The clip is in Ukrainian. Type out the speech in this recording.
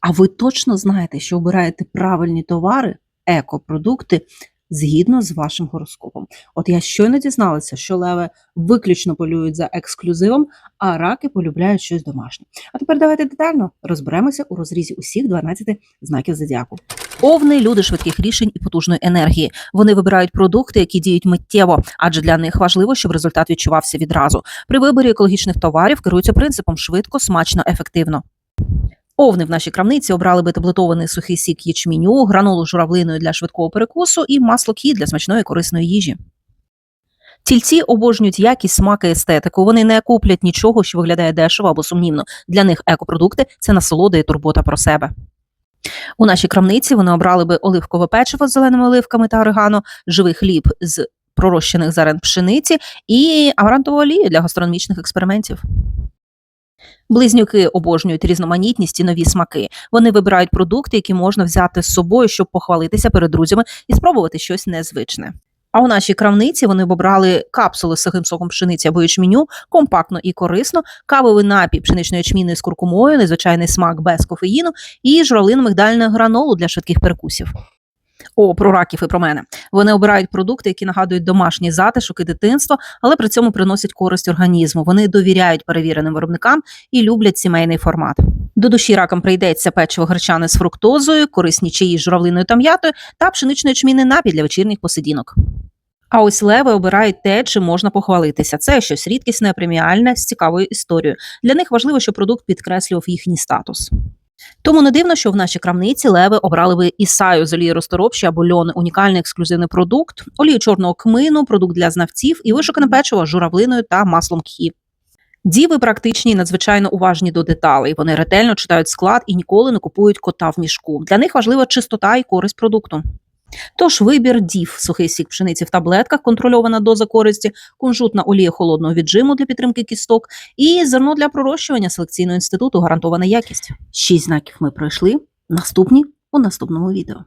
А ви точно знаєте, що обираєте правильні товари, екопродукти згідно з вашим гороскопом. От я щойно дізналася, що леви виключно полюють за ексклюзивом, а раки полюбляють щось домашнє. А тепер давайте детально розберемося у розрізі усіх 12 знаків зодіаку. Овни люди швидких рішень і потужної енергії. Вони вибирають продукти, які діють миттєво, адже для них важливо, щоб результат відчувався відразу. При виборі екологічних товарів керуються принципом швидко, смачно, ефективно. Овни в нашій крамниці обрали би таблетований сухий сік ячменю, гранолу журавлиною для швидкого перекусу і масло кі для смачної корисної їжі. Тільці обожнюють якість, смак і естетику. Вони не куплять нічого, що виглядає дешево або сумнівно. Для них екопродукти це насолода і турбота про себе. У нашій крамниці вони обрали би оливкове печиво з зеленими оливками та орегано, живий хліб з пророщених зерен пшениці і амарантову олію для гастрономічних експериментів. Близнюки обожнюють різноманітність і нові смаки. Вони вибирають продукти, які можна взяти з собою, щоб похвалитися перед друзями і спробувати щось незвичне. А у нашій крамниці вони обрали капсули з сухим соком пшениці або ячменю, компактно і корисно, кавовий напій пшеничної ячміни з куркумою, незвичайний смак без кофеїну і журавлину мигдальну гранолу для швидких перекусів. О, про раків і про мене. Вони обирають продукти, які нагадують домашній затишок і дитинство, але при цьому приносять користь організму. Вони довіряють перевіреним виробникам і люблять сімейний формат. До душі ракам прийдеться печиво гречане з фруктозою, корисні чаї з журавлиною та м'ятою та пшеничної чміни напій для вечірніх посидінок. А ось леви обирають те, чим можна похвалитися. Це щось рідкісне, преміальне з цікавою історією. Для них важливо, щоб продукт підкреслював їхній статус. Тому не дивно, що в нашій крамниці леви обрали би ісаю з олії розторопші або льон, унікальний ексклюзивний продукт, олію чорного кмину, продукт для знавців і вишукане печиво з журавлиною та маслом кхі. Діви практичні і надзвичайно уважні до деталей. Вони ретельно читають склад і ніколи не купують кота в мішку. Для них важлива чистота і користь продукту. Тож вибір дів, сухий сік пшениці в таблетках, контрольована доза користі, кунжутна олія холодного віджиму для підтримки кісток і зерно для пророщування селекційного інституту гарантована якість. Шість знаків ми пройшли. Наступні у наступному відео.